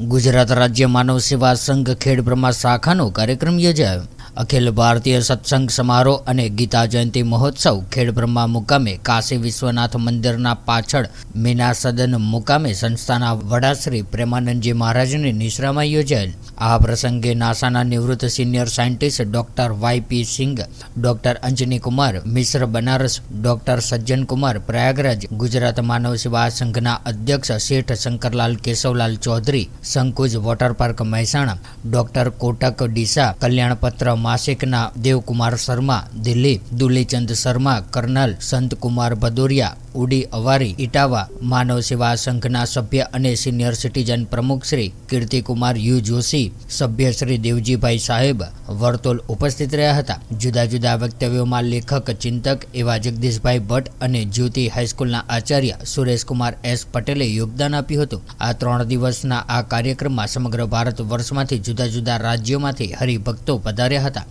ગુજરાત રાજ્ય માનવ સેવા સંઘ ખેડબ્રહ્મા શાખાનો કાર્યક્રમ યોજાયો. અખિલ ભારતીય સત્સંગ સમારોહ અને ગીતા જયંતિ મહોત્સવ ખેડબ્રહ્મા મુકામે, કાશી વિશ્વનાથ મંદિરના પાછળ, મીના સદન મુકામે સંસ્થાના વડાશ્રી પ્રેમાનંદજી મહારાજની નિશ્રામાં યોજાયેલ. આ પ્રસંગે નાસાના નિવૃત્ત senior scientist doctor Y P Singh, doctor Anjani Kumar, Mishra Banaras, doctor સજ્જન કુમાર, પ્રયાગરાજ, ગુજરાત માનવ સેવા સંઘના અધ્યક્ષ Sheth Shankarlal Keshavlal Chaudhary Sankuj water park Mehsana, doctor Kotak Deesa, Kalyanpatra માસિકના Devkumar Sharma Delhi Dulichand Sharma colonel Santkumar Bhadauria ઉડી અવારી ઇટાવા માનવ સેવા સંઘના સભ્ય અને સિનિયર સિટીઝન પ્રમુખ શ્રી કીર્તિકુમાર યુ જોશી, સભ્ય શ્રી દેવજીભાઈ સાહેબ વર્તુલ ઉપસ્થિત રહ્યા હતા. જુદા જુદા વક્તવ્યોમાં લેખક, ચિંતક એવા જગદીશભાઈ ભટ્ટ અને જ્યોતિ હાઈસ્કૂલના આચાર્ય સુરેશકુમાર એસ પટેલે યોગદાન આપ્યું હતું. આ ત્રણ દિવસના આ કાર્યક્રમમાં સમગ્ર ભારત વર્ષમાંથી જુદા જુદા રાજ્યોમાંથી હરિભક્તો પધાર્યા હતા.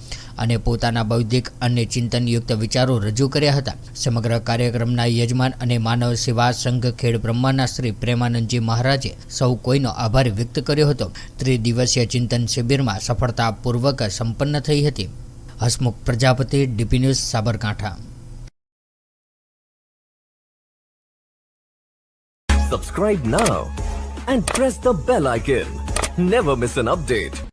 અને પોતાના બૌદ્ધિક અને ચિંતનયુક્ત વિચારો રજૂ કર્યા હતા સમગ્ર કાર્યક્રમના યજમાન અને માનવ સેવા સંઘ ખેડ બ્રહ્માના શ્રી પ્રેમાનંદજી મહારાજે સૌ કોઈનો આભાર વ્યક્ત કર્યો હતો ત્રિદિવસીય ચિંતન શિબિરમાં સફળતાપૂર્વક સંપન્ન થઈ હતી Hasmukh Prajapati, DP news, Sabarkantha Subscribe now and press the bell icon. Never miss an update.